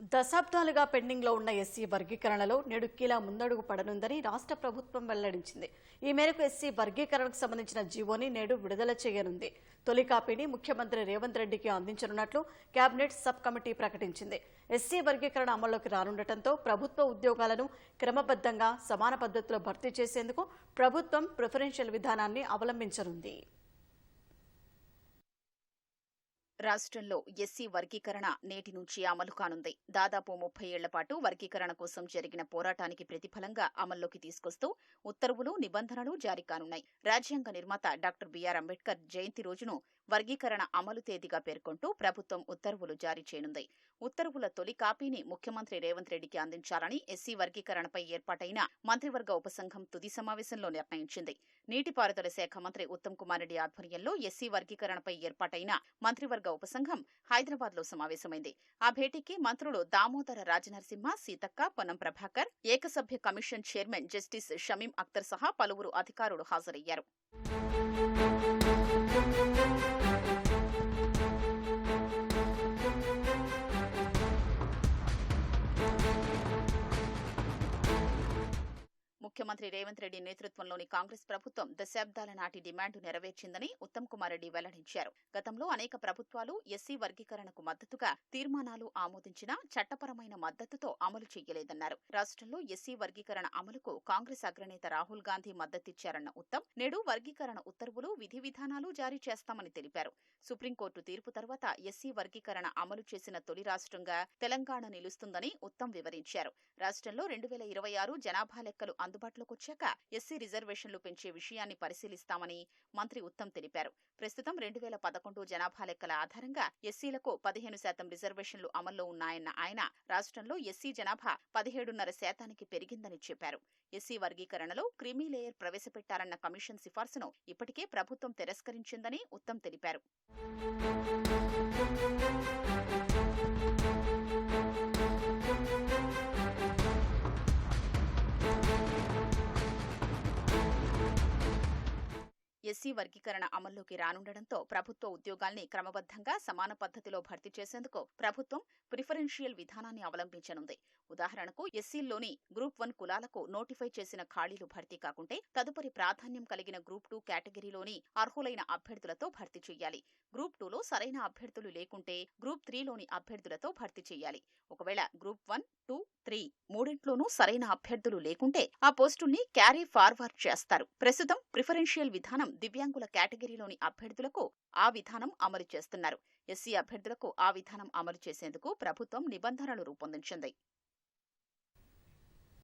దశాబ్దాలుగా పెండింగ్లో ఉన్న ఎస్సీ వర్గీకరణలో నేడు కీలా ముందడుగు పడనుందని రాష్ట్ర ప్రభుత్వం వెల్లడించింది. ఈ మేరకు ఎస్సీ వర్గీకరణకు సంబంధించిన జీవోని నేడు విడుదల చేయనుంది. తొలి కాపీని ముఖ్యమంత్రి రేవంత్ రెడ్డికి అందించనున్నట్లు కేబినెట్ సబ్ కమిటీ ప్రకటించింది. ఎస్సీ వర్గీకరణ అమల్లోకి రానుండటంతో ప్రభుత్వ ఉద్యోగాలను క్రమబద్ధంగా సమాన పద్ధతిలో భర్తీ చేసేందుకు ప్రభుత్వం ప్రిఫరెన్షియల్ విధానాన్ని అవలంబించనుంది. రాష్ట్రంలో ఎస్సీ వర్గీకరణ నేటి నుంచి అమలు కానుంది. దాదాపు ముప్పై ఏళ్ళ పాటు వర్గీకరణ కోసం జరిగిన పోరాటానికి ప్రతిఫలంగా అమల్లోకి తీసుకొస్తూ ఉత్తర్వులు నిబంధనలు జారీ కానున్నాయి. రాజ్యాంగ నిర్మాత డాక్టర్ బీఆర్ అంబేద్కర్ జయంతి రోజును వర్గీకరణ అమలు తేదీగా పేర్కొంటూ ప్రభుత్వం ఉత్తర్వులు జారీ చేయనుంది. ఉత్తర్వుల తొలి కాపీని ముఖ్యమంత్రి రేవంత్ రెడ్డికి అందించాలని ఎస్సీ వర్గీకరణపై ఏర్పాటైన మంత్రివర్గ ఉపసంఘం తుది సమావేశంలో నిర్ణయించింది. నీటిపారుదల శాఖ మంత్రి ఉత్తమ్ కుమార్ రెడ్డి ఆధ్వర్యంలో ఎస్సీ వర్గీకరణపై ఏర్పాటైన మంత్రివర్గ ఉపసంఘం హైదరాబాద్లో సమావేశమైంది. ఆ భేటీకి మంత్రులు Damodara Rajanarasimha Seethakka Ponnam Prabhakar ఏకసభ్య commission chairman justice Shamim Akhtar సహా పలువురు అధికారులు హాజరయ్యారు. ముఖ్యమంత్రి రేవంత్ రెడ్డి నేతృత్వంలోని కాంగ్రెస్ ప్రభుత్వం దశాబ్దాల నాటి డిమాండ్ నెరవేర్చిందని ఉత్తమ్ కుమార్ రెడ్డి వెల్లడించారు. గతంలో అనేక ప్రభుత్వాలు ఎస్సీ వర్గీకరణకు మద్దతుగా తీర్మానాలు ఆమోదించినా చట్టపరమైన మద్దతుతో అమలు చేయలేదన్నారు రాష్ట్రంలో ఎస్సీ వర్గీకరణ అమలుకు కాంగ్రెస్ అగ్రనేత రాహుల్ గాంధీ మద్దతిచ్చారన్న ఉత్తమ్ నేడు వర్గీకరణ ఉత్తర్వులు విధి విధానాలు జారీ చేస్తామని తెలిపారు. సుప్రీంకోర్టు తీర్పు తర్వాత ఎస్సీ వర్గీకరణ అమలు చేసిన తొలి రాష్ట్రంగా తెలంగాణ నిలుస్తుందని ఉత్తమ్ వివరించారు. రాష్ట్రంలో రెండు వేల ఇరవై ఆరు జనాభా లెక్కలు అందుబాటులోకి వచ్చాక ఎస్సీ రిజర్వేషన్లు పెంచే విషయాన్ని పరిశీలిస్తామని మంత్రి ఉత్తమ్ తెలిపారు. ప్రస్తుతం రెండు వేల పదకొండు జనాభా లెక్కల ఆధారంగా ఎస్సీలకు పదిహేను శాతం రిజర్వేషన్లు అమల్లో ఉన్నాయన్న ఆయన రాష్ట్రంలో ఎస్సీ జనాభా పదిహేడున్నర శాతానికి పెరిగిందని చెప్పారు. ఎస్సీ వర్గీకరణలో క్రిమీ లేయర్ ప్రవేశపెట్టారన్న కమిషన్ సిఫార్సును ఇప్పటికే ప్రభుత్వం తిరస్కరించిందని ఉత్తమ్ తెలిపారు. ఎస్సీ వర్గీకరణ అమల్లోకి రానుండటంతో ప్రభుత్వ ఉద్యోగాల్ని క్రమబద్ధంగా సమాన పద్ధతిలో భర్తీ చేసేందుకు ప్రభుత్వం ప్రిఫరెన్షియల్ విధానాన్ని అవలంబించనుంది. ఉదాహరణకు ఎస్సీల్లోని గ్రూప్ వన్ కులాలకు నోటిఫై చేసిన ఖాళీలు భర్తీ కాకుంటే తదుపరి ప్రాధాన్యం కలిగిన గ్రూప్ టూ కేటగిరీలోని అర్హులైన అభ్యర్థులతో భర్తీ చేయాలి. గ్రూప్ టూలో సరైన అభ్యర్థులు లేకుంటే గ్రూప్ త్రీలోని అభ్యర్థులతో భర్తీ చేయాలి. ఒకవేళ గ్రూప్ వన్ టూ త్రీ మూడింట్లోనూ సరైన అభ్యర్థులు లేకుంటే ఆ పోస్టుల్ని క్యారీ ఫార్వర్డ్ చేస్తారు. ప్రస్తుతం ప్రిఫరెన్షియల్ విధానం దివ్యాంగుల కేటగిరీలోని అభ్యర్థులకు ఆ విధానం అమలు చేస్తున్నారు. ఎస్సీ అభ్యర్థులకు ఆ విధానం అమలు చేసేందుకు ప్రభుత్వం నిబంధనలు రూపొందించింది.